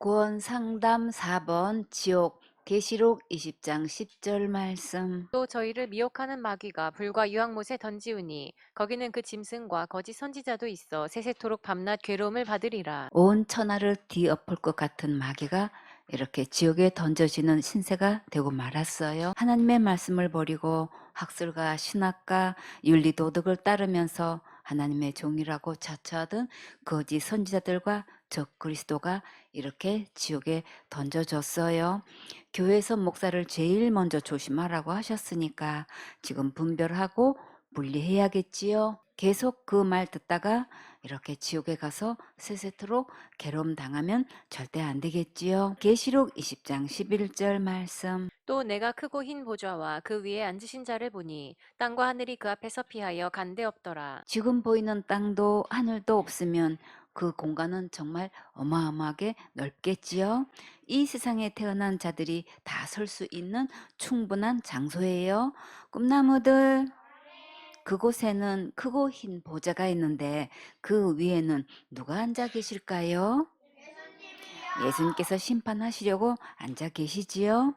구원 상담 4번 지옥 계시록 20장 10절 말씀 또 저희를 미혹하는 마귀가 불과 유황못에 던지우니 거기는 그 짐승과 거짓 선지자도 있어 세세토록 밤낮 괴로움을 받으리라. 온 천하를 뒤엎을 것 같은 마귀가 이렇게 지옥에 던져지는 신세가 되고 말았어요. 하나님의 말씀을 버리고 학술과 신학과 윤리 도덕을 따르면서 하나님의 종이라고 자처하던 거짓 선지자들과 적 그리스도가 이렇게 지옥에 던져졌어요. 교회에서 목사를 제일 먼저 조심하라고 하셨으니까 지금 분별하고 분리해야겠지요. 계속 그 말 듣다가 이렇게 지옥에 가서 세세토록 괴로움 당하면 절대 안 되겠지요. 계시록 20장 11절 말씀. 또 내가 크고 흰 보좌와 그 위에 앉으신 자를 보니 땅과 하늘이 그 앞에서 피하여 간데 없더라. 지금 보이는 땅도 하늘도 없으면 그 공간은 정말 어마어마하게 넓겠지요. 이 세상에 태어난 자들이 다 설 수 있는 충분한 장소예요. 꿈나무들 그곳에는 크고 흰 보좌가 있는데 그 위에는 누가 앉아 계실까요? 예수님께서 심판하시려고 앉아 계시지요.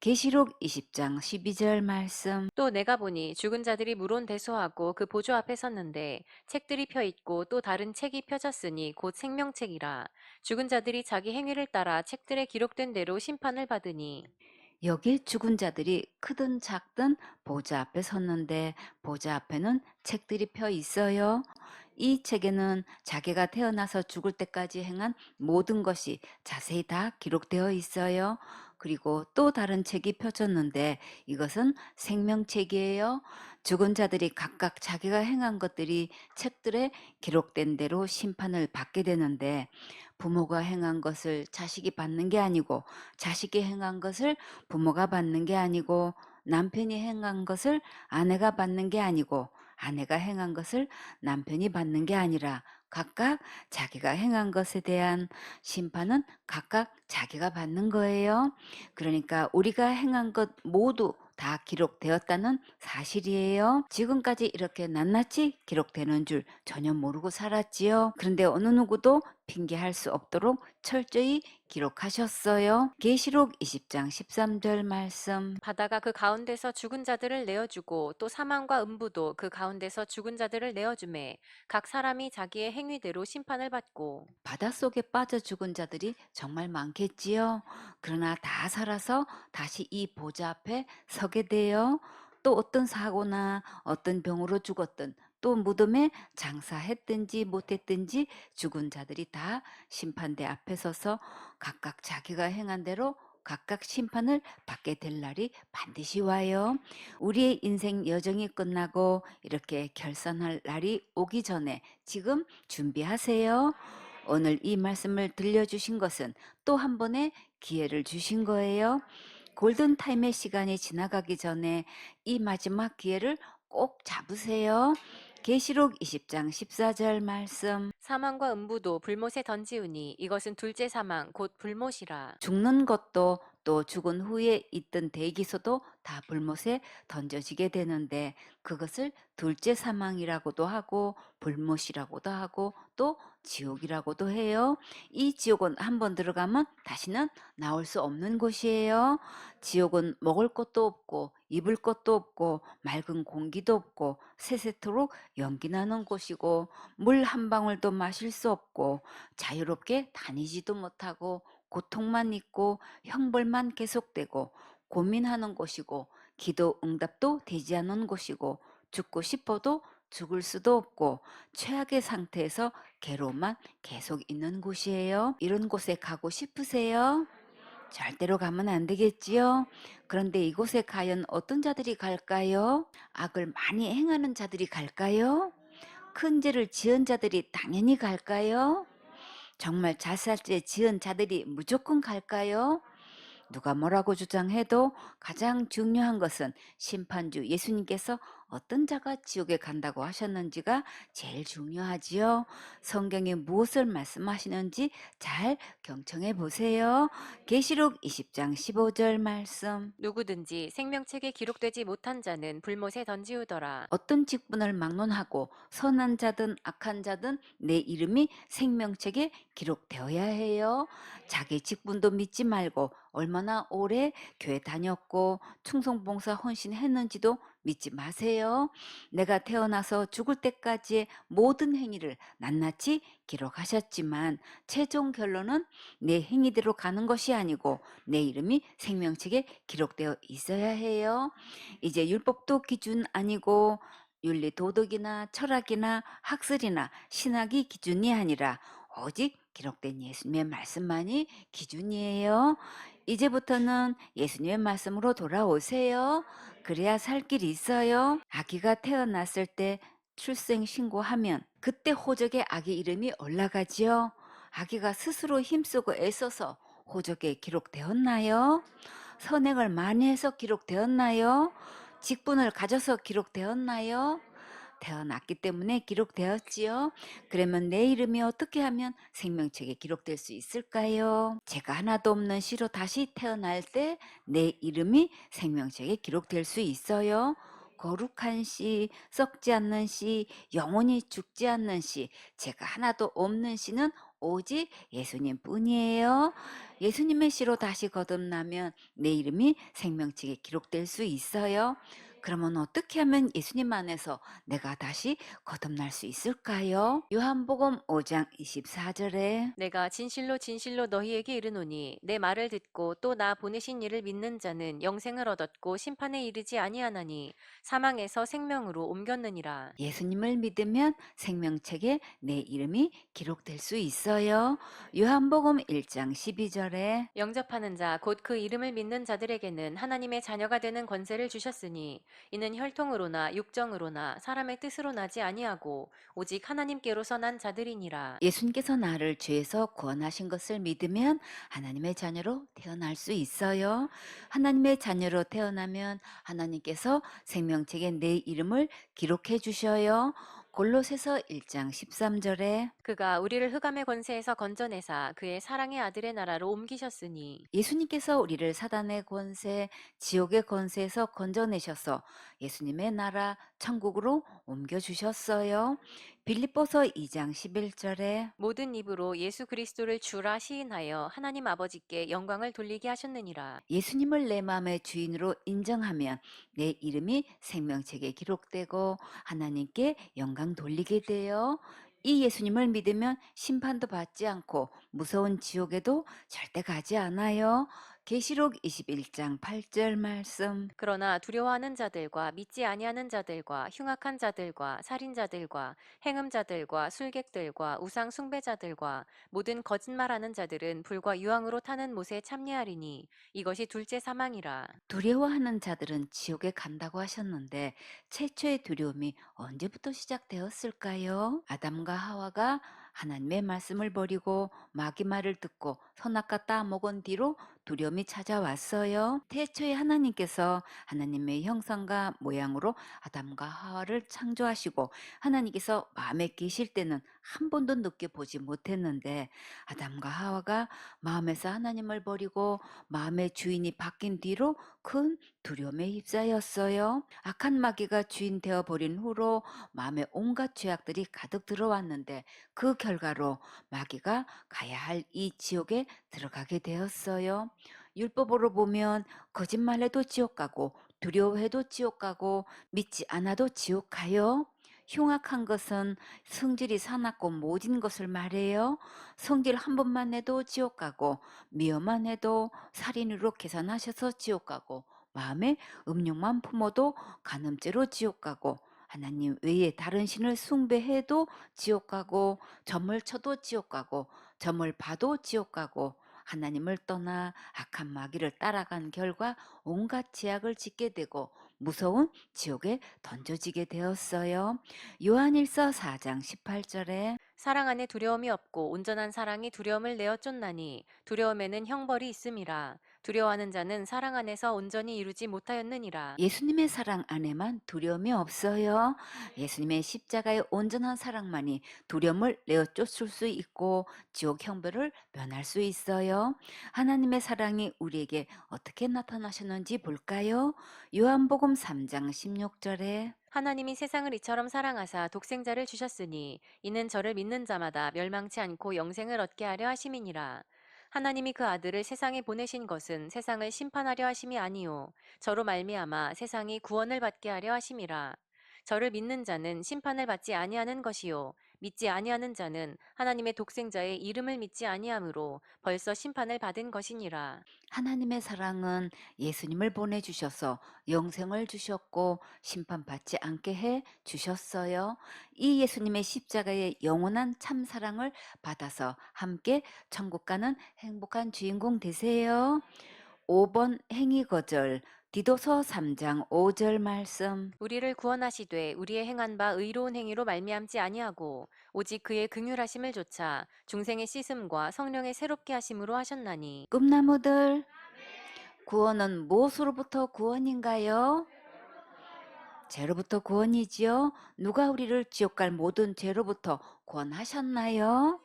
계시록 20장 12절 말씀. 또 내가 보니 죽은 자들이 물온 대소하고 그 보좌 앞에 섰는데 책들이 펴 있고 또 다른 책이 펴졌으니 곧 생명책이라. 죽은 자들이 자기 행위를 따라 책들에 기록된 대로 심판을 받으니 여기 죽은 자들이 크든 작든 보좌 앞에 섰는데 보좌 앞에는 책들이 펴 있어요. 이 책에는 자기가 태어나서 죽을 때까지 행한 모든 것이 자세히 다 기록되어 있어요. 그리고 또 다른 책이 펴졌는데 이것은 생명책이에요. 죽은 자들이 각각 자기가 행한 것들이 책들에 기록된 대로 심판을 받게 되는데 부모가 행한 것을 자식이 받는 게 아니고 자식이 행한 것을 부모가 받는 게 아니고 남편이 행한 것을 아내가 받는 게 아니고 아내가 행한 것을 남편이 받는 게 아니라 각각 자기가 행한 것에 대한 심판은 각각 자기가 받는 거예요. 그러니까 우리가 행한 것 모두 다 기록되었다는 사실이에요. 지금까지 이렇게 낱낱이 기록되는 줄 전혀 모르고 살았지요. 그런데 어느 누구도 핑계할 수 없도록 철저히 기록하셨어요. 계시록 20장 13절 말씀. 바다가 그 가운데서 죽은 자들을 내어주고 또 사망과 음부도 그 가운데서 죽은 자들을 내어주매 각 사람이 자기의 행위대로 심판을 받고 바닷속에 빠져 죽은 자들이 정말 많겠지요. 그러나 다 살아서 다시 이 보좌 앞에 서게 돼요. 또 어떤 사고나 어떤 병으로 죽었든 또 무덤에 장사했든지 못했든지 죽은 자들이 다 심판대 앞에 서서 각각 자기가 행한 대로 각각 심판을 받게 될 날이 반드시 와요. 우리의 인생 여정이 끝나고 이렇게 결산할 날이 오기 전에 지금 준비하세요. 오늘 이 말씀을 들려주신 것은 또 한 번의 기회를 주신 거예요. 골든타임의 시간이 지나가기 전에 이 마지막 기회를 꼭 잡으세요. 계시록 20장 14절 말씀. 사망과 음부도 불못에 던지우니 이것은 둘째 사망 곧 불못이라. 죽는 것도 또 죽은 후에 있던 대기소도 다 불못에 던져지게 되는데 그것을 둘째 사망이라고도 하고 불못이라고도 하고 또 지옥이라고도 해요. 이 지옥은 한 번 들어가면 다시는 나올 수 없는 곳이에요. 지옥은 먹을 것도 없고 입을 것도 없고 맑은 공기도 없고 세세토록 연기 나는 곳이고 물 한 방울도 마실 수 없고 자유롭게 다니지도 못하고 고통만 있고 형벌만 계속되고 고민하는 곳이고 기도 응답도 되지 않는 곳이고 죽고 싶어도 죽을 수도 없고 최악의 상태에서 괴로움만 계속 있는 곳이에요. 이런 곳에 가고 싶으세요? 절대로 가면 안 되겠지요. 그런데 이곳에 과연 어떤 자들이 갈까요? 악을 많이 행하는 자들이 갈까요? 큰 죄를 지은 자들이 당연히 갈까요? 정말 자살죄 지은 자들이 무조건 갈까요? 누가 뭐라고 주장해도 가장 중요한 것은 심판주 예수님께서 어떤 자가 지옥에 간다고 하셨는지가 제일 중요하지요. 성경에 무엇을 말씀하시는지 잘 경청해 보세요. 계시록 20장 15절 말씀. 누구든지 생명책에 기록되지 못한 자는 불못에 던지우더라. 어떤 직분을 막론하고 선한 자든 악한 자든 내 이름이 생명책에 기록되어야 해요. 자기 직분도 믿지 말고 얼마나 오래 교회 다녔고 충성봉사 헌신했는지도 믿지 마세요. 내가 태어나서 죽을 때까지의 모든 행위를 낱낱이 기록하셨지만 최종 결론은 내 행위대로 가는 것이 아니고 내 이름이 생명책에 기록되어 있어야 해요. 이제 율법도 기준 아니고 윤리 도덕이나 철학이나 학설이나 신학이 기준이 아니라 오직 기록된 예수님의 말씀만이 기준이에요. 이제부터는 예수님의 말씀으로 돌아오세요. 그래야 살 길이 있어요. 아기가 태어났을 때 출생 신고하면 그때 호적에 아기 이름이 올라가지요. 아기가 스스로 힘쓰고 애써서 호적에 기록되었나요? 선행을 많이 해서 기록되었나요? 직분을 가져서 기록되었나요? 태어났기 때문에 기록되었지요. 그러면 내 이름이 어떻게 하면 생명책에 기록될 수 있을까요? 제가 하나도 없는 씨로 다시 태어날 때 내 이름이 생명책에 기록될 수 있어요. 거룩한 씨, 썩지 않는 씨, 영원히 죽지 않는 씨, 제가 하나도 없는 씨는 오직 예수님 뿐이에요. 예수님의 씨로 다시 거듭나면 내 이름이 생명책에 기록될 수 있어요. 그러면 어떻게 하면 예수님 안에서 내가 다시 거듭날 수 있을까요? 요한복음 5장 24절에 내가 진실로 진실로 너희에게 이르노니 내 말을 듣고 또 나 보내신 이를 믿는 자는 영생을 얻었고 심판에 이르지 아니하나니 사망에서 생명으로 옮겼느니라. 예수님을 믿으면 생명책에 내 이름이 기록될 수 있어요. 요한복음 1장 12절에 영접하는 자 곧 그 이름을 믿는 자들에게는 하나님의 자녀가 되는 권세를 주셨으니 이는 혈통으로나 육정으로나 사람의 뜻으로 나지 아니하고 오직 하나님께로서 난 자들이니라. 예수님께서 나를 죄에서 구원하신 것을 믿으면 하나님의 자녀로 태어날 수 있어요. 하나님의 자녀로 태어나면 하나님께서 생명책에 내 이름을 기록해 주셔요. 골로새서 1장 13절에 그가 우리를 흑암의 권세에서 건져내사 그의 사랑의 아들의 나라로 옮기셨으니 예수님께서 우리를 사단의 권세, 지옥의 권세에서 건져내셔서 예수님의 나라 천국으로 옮겨 주셨어요. 빌립보서 2장 11절에 모든 입으로 예수 그리스도를 주라 시인하여 하나님 아버지께 영광을 돌리게 하셨느니라. 예수님을 내 마음의 주인으로 인정하면 내 이름이 생명책에 기록되고 하나님께 영광 돌리게 돼요. 이 예수님을 믿으면 심판도 받지 않고 무서운 지옥에도 절대 가지 않아요. 계시록 21장 8절 말씀. 그러나 두려워하는 자들과 믿지 아니하는 자들과 흉악한 자들과 살인자들과 행음자들과 술객들과 우상 숭배자들과 모든 거짓말하는 자들은 불과 유황으로 타는 못에 참여하리니 이것이 둘째 사망이라. 두려워하는 자들은 지옥에 간다고 하셨는데 최초의 두려움이 언제부터 시작되었을까요? 아담과 하와가 하나님의 말씀을 버리고 마귀 말을 듣고 선악과 따먹은 뒤로 두려움이 찾아왔어요. 태초에 하나님께서 하나님의 형상과 모양으로 아담과 하와를 창조하시고 하나님께서 마음에 계실 때는 한 번도 느껴보지 못했는데 아담과 하와가 마음에서 하나님을 버리고 마음의 주인이 바뀐 뒤로 큰 두려움에 휩싸였어요. 악한 마귀가 주인 되어 버린 후로 마음에 온갖 죄악들이 가득 들어왔는데 그 결과로 마귀가 가야 할 이 지옥에 들어가게 되었어요. 율법으로 보면 거짓말해도 지옥 가고 두려워해도 지옥 가고 믿지 않아도 지옥 가요. 흉악한 것은 성질이 사납고 모진 것을 말해요. 성질 한 번만 해도 지옥 가고 미워만 해도 살인으로 계산하셔서 지옥 가고 마음에 음욕만 품어도 간음죄로 지옥 가고 하나님 외에 다른 신을 숭배해도 지옥 가고 점을 쳐도 지옥 가고 점을 봐도 지옥 가고 하나님을 떠나 악한 마귀를 따라간 결과 온갖 죄악을 짓게 되고 무서운 지옥에 던져지게 되었어요. 요한일서 4장 18절에 사랑 안에 두려움이 없고 온전한 사랑이 두려움을 내어 쫓나니 두려움에는 형벌이 있음이라. 두려워하는 자는 사랑 안에서 온전히 이루지 못하였느니라. 예수님의 사랑 안에만 두려움이 없어요. 예수님의 십자가의 온전한 사랑만이 두려움을 내어 쫓을 수 있고 지옥 형벌을 면할 수 있어요. 하나님의 사랑이 우리에게 어떻게 나타나셨는지 볼까요? 요한복음 3장 16절에 하나님이 세상을 이처럼 사랑하사 독생자를 주셨으니 이는 저를 믿는 자마다 멸망치 않고 영생을 얻게 하려 하심이니라. 하나님이 그 아들을 세상에 보내신 것은 세상을 심판하려 하심이 아니요 저로 말미암아 세상이 구원을 받게 하려 하심이라. 저를 믿는 자는 심판을 받지 아니하는 것이요 믿지 아니하는 자는 하나님의 독생자의 이름을 믿지 아니하므로 벌써 심판을 받은 것이니라. 하나님의 사랑은 예수님을 보내주셔서 영생을 주셨고 심판받지 않게 해 주셨어요. 이 예수님의 십자가의 영원한 참 사랑을 받아서 함께 천국 가는 행복한 주인공 되세요. 5번 행위 거절 디도서 3장 5절 말씀 우리를 구원하시되 우리의 행한 바 의로운 행위로 말미암지 아니하고 오직 그의 긍휼하심을 조차 중생의 씻음과 성령의 새롭게 하심으로 하셨나니 꿈나무들 구원은 무엇으로부터 구원인가요? 죄로부터 구원이지요. 누가 우리를 지옥 갈 모든 죄로부터 구원하셨나요?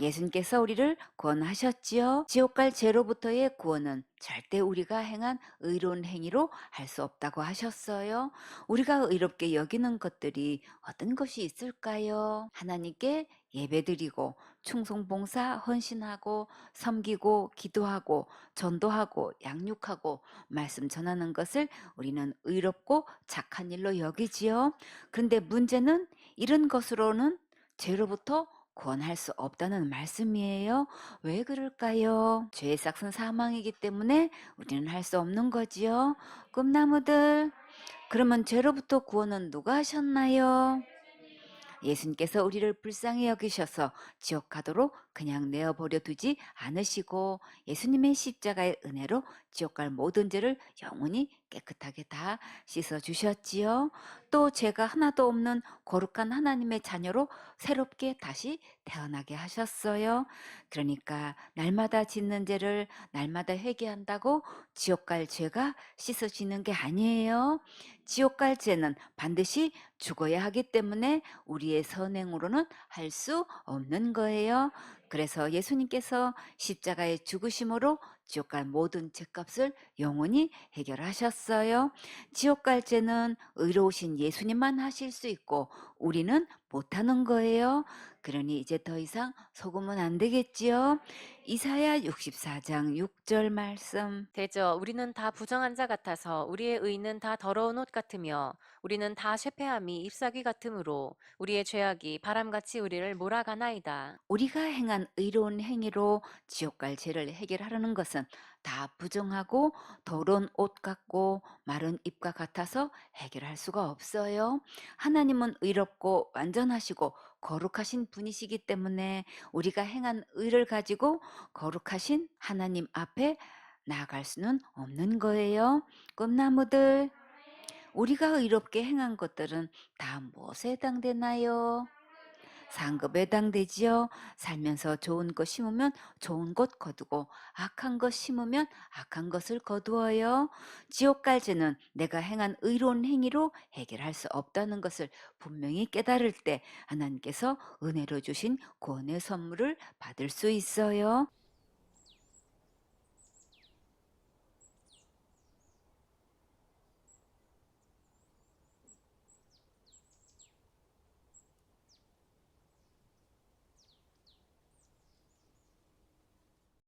예수님께서 우리를 구원하셨지요. 지옥 갈 죄로부터의 구원은 절대 우리가 행한 의로운 행위로 할 수 없다고 하셨어요. 우리가 의롭게 여기는 것들이 어떤 것이 있을까요? 하나님께 예배드리고 충성봉사 헌신하고 섬기고 기도하고 전도하고 양육하고 말씀 전하는 것을 우리는 의롭고 착한 일로 여기지요. 그런데 문제는 이런 것으로는 죄로부터 구원할 수 없다는 말씀이에요. 왜 그럴까요? 죄의 싹은 사망이기 때문에 우리는 할 수 없는 거지요. 꿈나무들. 그러면 죄로부터 구원은 누가 하셨나요? 예수님께서 우리를 불쌍히 여기셔서 지옥 가도록 그냥 내어버려 두지 않으시고 예수님의 십자가의 은혜로 지옥 갈 모든 죄를 영원히 깨끗하게 다 씻어 주셨지요. 또 죄가 하나도 없는 거룩한 하나님의 자녀로 새롭게 다시 태어나게 하셨어요. 그러니까 날마다 짓는 죄를 날마다 회개한다고 지옥 갈 죄가 씻어지는 게 아니에요. 지옥 갈 죄는 반드시 죽어야 하기 때문에 우리의 선행으로는 할 수 없는 거예요. 그래서 예수님께서 십자가의 죽으심으로 지옥 갈 모든 죄값을 영원히 해결하셨어요. 지옥 갈 죄는 의로우신 예수님만 하실 수 있고 우리는 못하는 거예요. 그러니 이제 더 이상 속으면 안 되겠지요. 이사야 64장 6절 말씀. 대저 우리는 다 부정한 자 같아서 우리의 의는 다 더러운 옷 같으며 우리는 다 쇠폐함이 잎사귀 같으므로 우리의 죄악이 바람같이 우리를 몰아가나이다. 우리가 행한 의로운 행위로 지옥 갈 죄를 해결하려는 것은 다 부정하고 더러운 옷 같고 마른 잎과 같아서 해결할 수가 없어요. 하나님은 의롭고 완전하시고 거룩하신 분이시기 때문에 우리가 행한 의를 가지고 거룩하신 하나님 앞에 나아갈 수는 없는 거예요. 꿈나무들, 우리가 의롭게 행한 것들은 다 무엇에 해당되나요? 상급에 해당되지요. 살면서 좋은 것 심으면 좋은 것 거두고 악한 것 심으면 악한 것을 거두어요. 지옥 갈지는 내가 행한 의로운 행위로 해결할 수 없다는 것을 분명히 깨달을 때 하나님께서 은혜로 주신 구원의 선물을 받을 수 있어요.